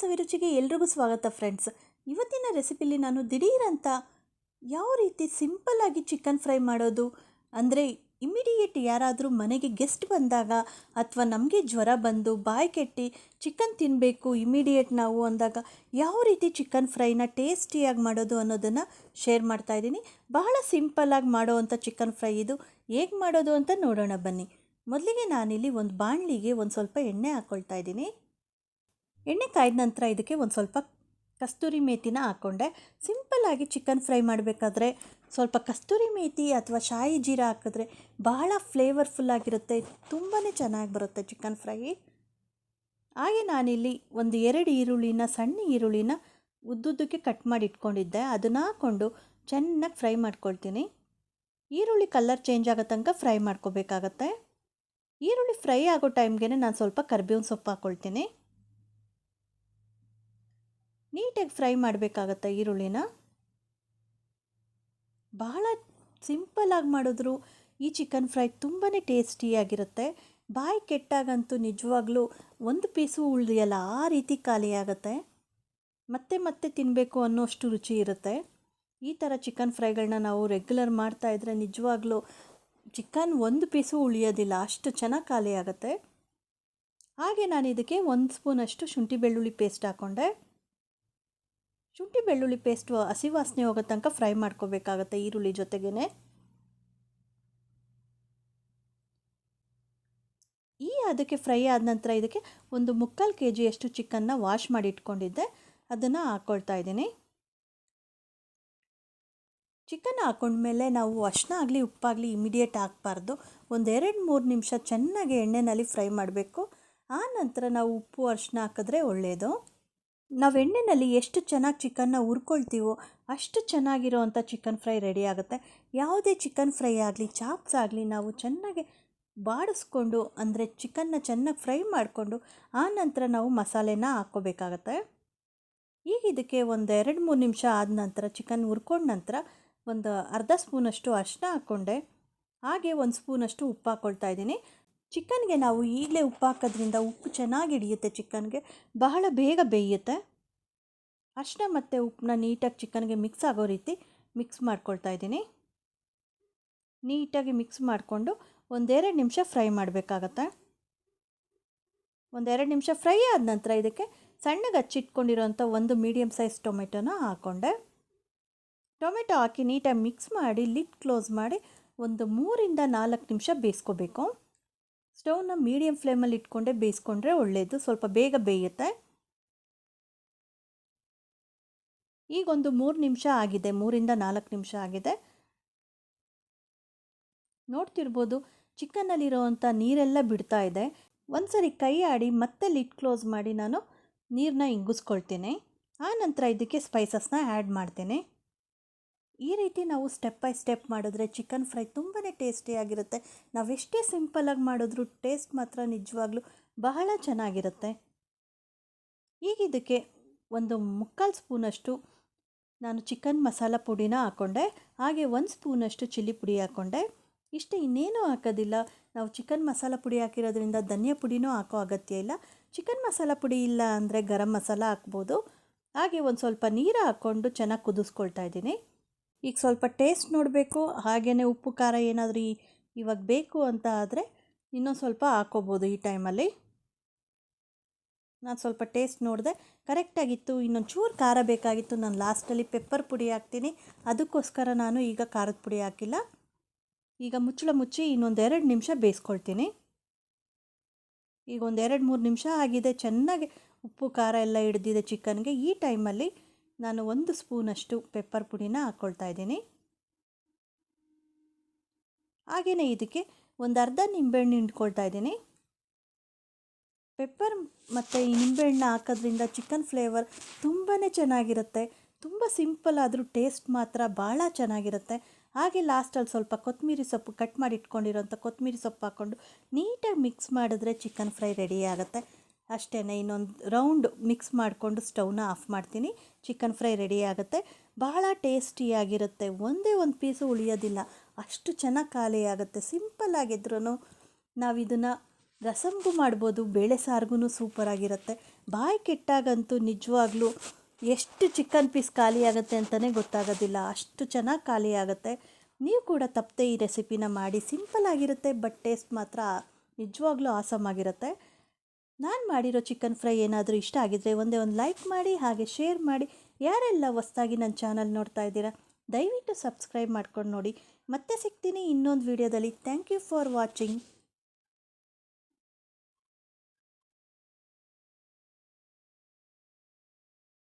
ಸವಿರುಚಿಗೆ ಎಲ್ರಿಗೂ ಸ್ವಾಗತ ಫ್ರೆಂಡ್ಸ್. ಇವತ್ತಿನ ರೆಸಿಪಿಲಿ ನಾನು ದಿಢೀರಂತ ಯಾವ ರೀತಿ ಸಿಂಪಲ್ಲಾಗಿ ಚಿಕನ್ ಫ್ರೈ ಮಾಡೋದು? ಅಂದರೆ ಇಮಿಡಿಯೇಟ್ ಯಾರಾದರೂ ಮನೆಗೆ ಗೆಸ್ಟ್ ಬಂದಾಗ ಅಥವಾ ನಮಗೆ ಜ್ವರ ಬಂದು ಬಾಯಿ ಕೆಟ್ಟಿ ಚಿಕನ್ ತಿನ್ನಬೇಕು ಇಮಿಡಿಯೇಟ್ ನಾವು ಅಂದಾಗ ಯಾವ ರೀತಿ ಚಿಕನ್ ಫ್ರೈನ ಟೇಸ್ಟಿಯಾಗಿ ಮಾಡೋದು ಅನ್ನೋದನ್ನು ಶೇರ್ ಮಾಡ್ತಾ ಇದ್ದೀನಿ. ಬಹಳ ಸಿಂಪಲ್ಲಾಗಿ ಮಾಡೋವಂಥ ಚಿಕನ್ ಫ್ರೈ ಇದು. ಹೇಗೆ ಮಾಡೋದು ಅಂತ ನೋಡೋಣ ಬನ್ನಿ. ಮೊದಲಿಗೆ ನಾನಿಲ್ಲಿ ಒಂದು ಬಾಣಲಿಗೆ ಒಂದು ಸ್ವಲ್ಪ ಎಣ್ಣೆ ಹಾಕ್ಕೊಳ್ತಾ ಇದ್ದೀನಿ. ಎಣ್ಣೆ ಕಾಯ್ದ ನಂತರ ಇದಕ್ಕೆ ಒಂದು ಸ್ವಲ್ಪ ಕಸ್ತೂರಿ ಮೇಥಿನ ಹಾಕ್ಕೊಂಡೆ. ಸಿಂಪಲ್ಲಾಗಿ ಚಿಕನ್ ಫ್ರೈ ಮಾಡಬೇಕಾದ್ರೆ ಸ್ವಲ್ಪ ಕಸ್ತೂರಿ ಮೇಥಿ ಅಥವಾ ಶಾಯಿ ಜೀರಾ ಹಾಕಿದ್ರೆ ಬಹಳ ಫ್ಲೇವರ್ಫುಲ್ ಆಗಿರುತ್ತೆ. ತುಂಬಾ ಚೆನ್ನಾಗಿ ಬರುತ್ತೆ ಚಿಕನ್ ಫ್ರೈ ಹಾಗೆ ನಾನಿಲ್ಲಿ ಒಂದು ಎರಡು ಈರುಳ್ಳಿನ, ಸಣ್ಣ ಈರುಳ್ಳಿನ ಉದ್ದುದ್ದಕ್ಕೆ ಕಟ್ ಮಾಡಿ ಇಟ್ಕೊಂಡಿದ್ದೆ. ಅದನ್ನು ಹಾಕ್ಕೊಂಡು ಚೆನ್ನಾಗಿ ಫ್ರೈ ಮಾಡ್ಕೊಳ್ತೀನಿ. ಈರುಳ್ಳಿ ಕಲರ್ ಚೇಂಜ್ ಆಗೋ ತನಕ ಫ್ರೈ ಮಾಡ್ಕೋಬೇಕಾಗತ್ತೆ. ಈರುಳ್ಳಿ ಫ್ರೈ ಆಗೋ ಟೈಮ್ಗೆ ನಾನು ಸ್ವಲ್ಪ ಕರ್ಬೇವಿನ ಸೊಪ್ಪು ಹಾಕ್ಕೊಳ್ತೀನಿ ನೀಟಾಗಿ ಫ್ರೈ ಮಾಡಬೇಕಾಗತ್ತೆ ಈರುಳ್ಳಿನ? ಬಹಳ ಸಿಂಪಲ್ಲಾಗಿ ಮಾಡಿದ್ರು. ಈ ಚಿಕನ್ ಫ್ರೈ ತುಂಬಾ ಟೇಸ್ಟಿಯಾಗಿರುತ್ತೆ ಬಾಯಿ ಕೆಟ್ಟಾಗಂತೂ ನಿಜವಾಗ್ಲೂ ಒಂದು ಪೀಸು ಉಳಿದಿಯಲ್ಲ, ಆ ರೀತಿ ಖಾಲಿಯಾಗತ್ತೆ ಮತ್ತೆ ಮತ್ತೆ ತಿನ್ನಬೇಕು ಅನ್ನೋಷ್ಟು ರುಚಿ ಇರುತ್ತೆ. ಈ ಥರ ಚಿಕನ್ ಫ್ರೈಗಳನ್ನ ನಾವು ರೆಗ್ಯುಲರ್ ಮಾಡ್ತಾಯಿದ್ರೆ ನಿಜವಾಗ್ಲೂ ಚಿಕನ್ ಒಂದು ಪೀಸು ಉಳಿಯೋದಿಲ್ಲ, ಅಷ್ಟು ಚೆನ್ನಾಗಿ ಖಾಲಿ ಆಗುತ್ತೆ. ಹಾಗೆ ನಾನು ಇದಕ್ಕೆ ಒಂದು ಸ್ಪೂನಷ್ಟು ಶುಂಠಿ ಬೆಳ್ಳುಳ್ಳಿ ಪೇಸ್ಟ್ ಹಾಕ್ಕೊಂಡೆ ಶುಂಠಿ ಬೆಳ್ಳುಳ್ಳಿ ಪೇಸ್ಟು ಹಸಿ ವಾಸನೆ ಹೋಗೋ ತನಕ ಫ್ರೈ ಮಾಡ್ಕೋಬೇಕಾಗತ್ತೆ ಈರುಳ್ಳಿ ಜೊತೆಗೇ ಈ ಅದಕ್ಕೆ ಫ್ರೈ ಆದ ನಂತರ ಇದಕ್ಕೆ ಒಂದು ಮುಕ್ಕಾಲು ಕೆ ಜಿಯಷ್ಟು ಚಿಕನ್ನ ವಾಶ್ ಮಾಡಿ ಇಟ್ಕೊಂಡಿದ್ದೆ. ಅದನ್ನು ಹಾಕ್ಕೊಳ್ತಾ ಇದ್ದೀನಿ. ಚಿಕನ್ ಹಾಕೊಂಡ್ಮೇಲೆ ನಾವು ಅರ್ಶಿನ ಆಗಲಿ ಉಪ್ಪಾಗಲಿ ಇಮಿಡಿಯೇಟ್ ಹಾಕಬಾರ್ದು. ಒಂದೆರಡು ಮೂರು ನಿಮಿಷ ಚೆನ್ನಾಗಿ ಎಣ್ಣೆನಲ್ಲಿ ಫ್ರೈ ಮಾಡಬೇಕು. ಆ ನಂತರ ನಾವು ಉಪ್ಪು ಅರ್ಶಿನ ಹಾಕಿದ್ರೆ ಒಳ್ಳೆಯದು ನಾವು ಎಣ್ಣೆಯಲ್ಲಿ ಎಷ್ಟು ಚೆನ್ನಾಗಿ ಚಿಕನ್ನ ಹುರ್ಕೊಳ್ತೀವೋ ಅಷ್ಟು ಚೆನ್ನಾಗಿರೋವಂಥ ಚಿಕನ್ ಫ್ರೈ ರೆಡಿ ಆಗುತ್ತೆ. ಯಾವುದೇ ಚಿಕನ್ ಫ್ರೈ ಆಗಲಿ, ಚಾಪ್ಸ್ ಆಗಲಿ, ನಾವು ಚೆನ್ನಾಗಿ ಬಾಡಿಸ್ಕೊಂಡು, ಅಂದರೆ ಚಿಕನ್ನ ಚೆನ್ನಾಗಿ ಫ್ರೈ ಮಾಡಿಕೊಂಡು, ಆ ನಂತರ ನಾವು ಮಸಾಲೆನ ಹಾಕ್ಕೋಬೇಕಾಗತ್ತೆ. ಈಗ ಇದಕ್ಕೆ ಒಂದು ಎರಡು ಮೂರು ನಿಮಿಷ ಆದ ನಂತರ, ಚಿಕನ್ ಹುರ್ಕೊಂಡ ನಂತರ ಒಂದು ಅರ್ಧ ಸ್ಪೂನಷ್ಟು ಅರಿಶಿನ ಹಾಕ್ಕೊಂಡೆ. ಹಾಗೆ ಒಂದು ಸ್ಪೂನಷ್ಟು ಉಪ್ಪು ಹಾಕ್ಕೊಳ್ತಾ ಇದ್ದೀನಿ. ಚಿಕನ್ಗೆ ನಾವು ಈಗಲೇ ಉಪ್ಪು ಹಾಕೋದ್ರಿಂದ ಉಪ್ಪು ಚೆನ್ನಾಗಿ ಹಿಡಿಯುತ್ತೆ ಚಿಕನ್ಗೆ ಬಹಳ ಬೇಗ ಬೇಯುತ್ತೆ. ಅರಿಶಿನ ಮತ್ತು ಉಪ್ಪನ್ನ ನೀಟಾಗಿ ಚಿಕನ್ಗೆ ಮಿಕ್ಸ್ ಆಗೋ ರೀತಿ ಮಿಕ್ಸ್ ಮಾಡ್ಕೊಳ್ತಾ ಇದ್ದೀನಿ. ನೀಟಾಗಿ ಮಿಕ್ಸ್ ಮಾಡಿಕೊಂಡು ಒಂದೆರಡು ನಿಮಿಷ ಫ್ರೈ ಮಾಡಬೇಕಾಗತ್ತೆ? ಒಂದೆರಡು ನಿಮಿಷ ಫ್ರೈ ಆದ ನಂತರ ಇದಕ್ಕೆ ಸಣ್ಣಗೆ ಹಚ್ಚಿಟ್ಕೊಂಡಿರೋಂಥ ಒಂದು ಮೀಡಿಯಮ್ ಸೈಜ್ ಟೊಮೆಟೊನ ಹಾಕ್ಕೊಂಡೆ ಟೊಮೆಟೊ ಹಾಕಿ ನೀಟಾಗಿ ಮಿಕ್ಸ್ ಮಾಡಿ ಲಿಡ್ ಕ್ಲೋಸ್ ಮಾಡಿ ಒಂದು ಮೂರಿಂದ ನಾಲ್ಕು ನಿಮಿಷ ಬೇಯಿಸ್ಕೋಬೇಕು. ಸ್ಟವ್ನ ಮೀಡಿಯಂ ಫ್ಲೇಮಲ್ಲಿ ಇಟ್ಕೊಂಡೆ ಬೇಯಿಸ್ಕೊಂಡ್ರೆ ಒಳ್ಳೆಯದು ಸ್ವಲ್ಪ ಬೇಗ ಬೇಯುತ್ತೆ. ಈಗ ಒಂದು ಮೂರು ನಿಮಿಷ ಆಗಿದೆ. ಮೂರಿಂದ ನಾಲ್ಕು ನಿಮಿಷ ಆಗಿದೆ. ನೋಡ್ತಿರ್ಬೋದು ಚಿಕನ್ನಲ್ಲಿರೋವಂಥ ನೀರೆಲ್ಲ ಬಿಡ್ತಾ ಇದೆ. ಒಂದ್ಸರಿ ಕೈ ಆಡಿ ಮತ್ತೆ ಲಿಡ್ ಕ್ಲೋಸ್ ಮಾಡಿ ನಾನು ನೀರನ್ನ ಇಂಗಿಸ್ಕೊಳ್ತೀನಿ. ಆನಂತರ ನಂತರ ಇದಕ್ಕೆ ಸ್ಪೈಸಸ್ನ ಆ್ಯಡ್ ಮಾಡ್ತೇನೆ. ಈ ರೀತಿ ನಾವು ಸ್ಟೆಪ್ ಬೈ ಸ್ಟೆಪ್ ಮಾಡಿದ್ರೆ ಚಿಕನ್ ಫ್ರೈ ತುಂಬಾ ಟೇಸ್ಟಿಯಾಗಿರುತ್ತೆ ನಾವೆಷ್ಟೇ ಸಿಂಪಲಾಗಿ ಮಾಡಿದ್ರೂ ಟೇಸ್ಟ್ ಮಾತ್ರ ನಿಜವಾಗ್ಲೂ ಬಹಳ ಚೆನ್ನಾಗಿರುತ್ತೆ. ಈಗ ಇದಕ್ಕೆ ಒಂದು ಮುಕ್ಕಾಲು ಸ್ಪೂನಷ್ಟು ನಾನು ಚಿಕನ್ ಮಸಾಲ ಪುಡಿನ ಹಾಕ್ಕೊಂಡೆ ಹಾಗೆ ಒಂದು ಸ್ಪೂನಷ್ಟು ಚಿಲ್ಲಿ ಪುಡಿ ಹಾಕ್ಕೊಂಡೆ ಇಷ್ಟು ಇನ್ನೇನೂ ಹಾಕೋದಿಲ್ಲ. ನಾವು ಚಿಕನ್ ಮಸಾಲ ಪುಡಿ ಹಾಕಿರೋದ್ರಿಂದ ಧನಿಯಾ ಪುಡಿನೂ ಹಾಕೋ ಅಗತ್ಯ ಇಲ್ಲ. ಚಿಕನ್ ಮಸಾಲ ಪುಡಿ ಇಲ್ಲ ಅಂದರೆ ಗರಂ ಮಸಾಲ ಹಾಕ್ಬೋದು. ಹಾಗೆ ಒಂದು ಸ್ವಲ್ಪ ನೀರು ಹಾಕ್ಕೊಂಡು ಚೆನ್ನಾಗಿ ಕುದಿಸ್ಕೊಳ್ತಾ ಇದ್ದೀನಿ. ಈಗ ಸ್ವಲ್ಪ ಟೇಸ್ಟ್ ನೋಡಬೇಕು ಹಾಗೆಯೇ ಉಪ್ಪು, ಖಾರ ಏನಾದರೂ ಇವಾಗ ಬೇಕು ಅಂತ ಆದರೆ ಇನ್ನೊಂದು ಸ್ವಲ್ಪ ಹಾಕೋಬೋದು ಈ ಟೈಮಲ್ಲಿ. ನಾನು ಸ್ವಲ್ಪ ಟೇಸ್ಟ್ ನೋಡಿದೆ ಕರೆಕ್ಟಾಗಿತ್ತು ಇನ್ನೊಂದು ಚೂರು ಖಾರ ಬೇಕಾಗಿತ್ತು, ನಾನು ಲಾಸ್ಟಲ್ಲಿ ಪೆಪ್ಪರ್ ಪುಡಿ ಹಾಕ್ತೀನಿ. ಅದಕ್ಕೋಸ್ಕರ ನಾನು ಈಗ ಖಾರದ ಪುಡಿ ಹಾಕಿಲ್ಲ. ಈಗ ಮುಚ್ಚಳ ಮುಚ್ಚಿ ಇನ್ನೊಂದು ಎರಡು ನಿಮಿಷ ಬೇಯಿಸ್ಕೊಳ್ತೀನಿ. ಈಗ ಒಂದು ಎರಡು ಮೂರು ನಿಮಿಷ ಆಗಿದೆ, ಚೆನ್ನಾಗಿ ಉಪ್ಪು, ಖಾರ ಎಲ್ಲ ಹಿಡ್ದಿದೆ ಚಿಕನ್ಗೆ ಈ ಟೈಮಲ್ಲಿ. ನಾನು ಒಂದು ಸ್ಪೂನಷ್ಟು ಪೆಪ್ಪರ್ ಪುಡಿನ ಹಾಕ್ಕೊಳ್ತಾ ಇದ್ದೀನಿ. ಹಾಗೆಯೇ ಇದಕ್ಕೆ ಒಂದು ಅರ್ಧ ನಿಂಬೆಹಣ್ಣು ಹಿಂಡ್ಕೊಳ್ತಾ ಇದ್ದೀನಿ. ಪೆಪ್ಪರ್ ಮತ್ತು ಈ ನಿಂಬೆಹಣ್ಣು ಹಾಕೋದ್ರಿಂದ ಚಿಕನ್ ಫ್ಲೇವರ್ ತುಂಬಾ ಚೆನ್ನಾಗಿರುತ್ತೆ. ತುಂಬ ಸಿಂಪಲ್ ಆದರೂ ಟೇಸ್ಟ್ ಮಾತ್ರ ಭಾಳ ಚೆನ್ನಾಗಿರುತ್ತೆ. ಹಾಗೆ ಲಾಸ್ಟಲ್ಲಿ ಸ್ವಲ್ಪ ಕೊತ್ತಂಬರಿ ಸೊಪ್ಪು ಕಟ್ ಮಾಡಿ ಇಟ್ಕೊಂಡಿರೋಂಥ ಕೊತ್ತಂಬರಿ ಸೊಪ್ಪು ಹಾಕ್ಕೊಂಡು ನೀಟಾಗಿ ಮಿಕ್ಸ್ ಮಾಡಿದ್ರೆ ಚಿಕನ್ ಫ್ರೈ ರೆಡಿ ಆಗುತ್ತೆ. ಅಷ್ಟೇ ಇನ್ನೊಂದು ರೌಂಡ್ ಮಿಕ್ಸ್ ಮಾಡಿಕೊಂಡು ಸ್ಟವ್ನ ಆಫ್ ಮಾಡ್ತೀನಿ. ಚಿಕನ್ ಫ್ರೈ ರೆಡಿ ಆಗುತ್ತೆ. ಬಹಳ ಟೇಸ್ಟಿಯಾಗಿರುತ್ತೆ ಒಂದೇ ಒಂದು ಪೀಸು ಉಳಿಯೋದಿಲ್ಲ. ಅಷ್ಟು ಚೆನ್ನಾಗಿ ಖಾಲಿ ಆಗುತ್ತೆ. ಸಿಂಪಲ್ಲಾಗಿದ್ರೂ ನಾವು ಇದನ್ನು ರಸಂಗೂ ಮಾಡ್ಬೋದು, ಬೇಳೆ ಸಾರಿಗೂ ಸೂಪರಾಗಿರುತ್ತೆ ಬಾಯಿ ಕೆಟ್ಟಾಗಂತೂ ನಿಜವಾಗ್ಲೂ ಎಷ್ಟು ಚಿಕನ್ ಪೀಸ್ ಖಾಲಿ ಆಗುತ್ತೆ ಅಂತಲೇ ಗೊತ್ತಾಗೋದಿಲ್ಲ. ಅಷ್ಟು ಚೆನ್ನಾಗಿ ಖಾಲಿ ಆಗುತ್ತೆ. ನೀವು ಕೂಡ ತಪ್ಪದೆ ಈ ರೆಸಿಪಿನ ಮಾಡಿ. ಸಿಂಪಲ್ ಆಗಿರುತ್ತೆ ಬಟ್ ಟೇಸ್ಟ್ ಮಾತ್ರ ನಿಜವಾಗ್ಲೂ ಆಸಮ್ ಆಗಿರುತ್ತೆ. ನಾನು ಮಾಡಿರೋ ಚಿಕನ್ ಫ್ರೈ ಏನಾದರೂ ಇಷ್ಟ ಆಗಿದ್ದರೆ ಒಂದೇ ಒಂದು ಲೈಕ್ ಮಾಡಿ, ಹಾಗೆ ಶೇರ್ ಮಾಡಿ. ಯಾರೆಲ್ಲ ಹೊಸ್ದಾಗಿ ನನ್ನ ಚಾನಲ್ ನೋಡ್ತಾ ಇದ್ದೀರಾ, ದಯವಿಟ್ಟು ಸಬ್ಸ್ಕ್ರೈಬ್ ಮಾಡ್ಕೊಂಡು ನೋಡಿ. ಮತ್ತೆ ಸಿಗ್ತೀನಿ ಇನ್ನೊಂದು ವೀಡಿಯೋದಲ್ಲಿ ಥ್ಯಾಂಕ್ ಯು ಫಾರ್ ವಾಚಿಂಗ್